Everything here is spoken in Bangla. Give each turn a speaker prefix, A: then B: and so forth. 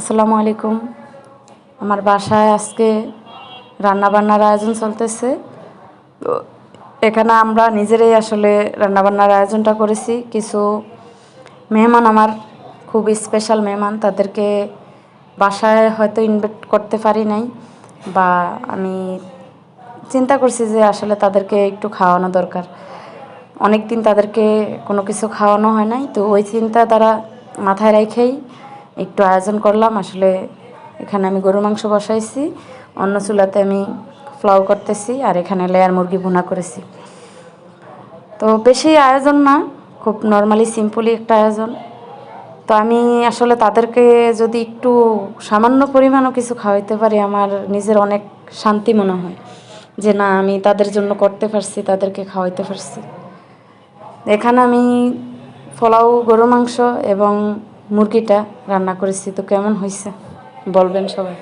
A: আসসালামু আলাইকুম। আমার বাসায় আজকে রান্নাবান্নার আয়োজন চলতেছে। তো এখানে আমরা নিজেরাই আসলে রান্নাবান্নার আয়োজনটা করেছি। কিছু মেহমান আমার, খুব স্পেশাল মেহমান, তাদেরকে বাসায় হয়তো ইনভাইট করতে পারি নাই বা আমি চিন্তা করছি যে আসলে তাদেরকে একটু খাওয়ানো দরকার। অনেক দিন তাদেরকে কোনো কিছু খাওয়ানো হয় নাই, তো ওই চিন্তা তারা মাথায় রেখেই একটু আয়োজন করলাম, আসলে এখানে আমি গরু মাংস বসাইছি, অন্য চুলাতে আমি ফ্লাউ করতেছি আর এখানে লেয়ার মুরগি ভুনা করেছি। তো বেশি আয়োজন না, খুব নর্মালি সিম্পলি একটা আয়োজন। তো আমি আসলে তাদেরকে যদি একটু সামান্য পরিমাণও কিছু খাওয়াইতে পারি, আমার নিজের অনেক শান্তি মনে হয় যে না, আমি তাদের জন্য করতে পারছি, তাদেরকে খাওয়াইতে পারছি। এখানে আমি পোলাও গরু মাংস এবং মুরগিটা রান্না করেছি তো কেমন হয়েছে বলবেন সবাই।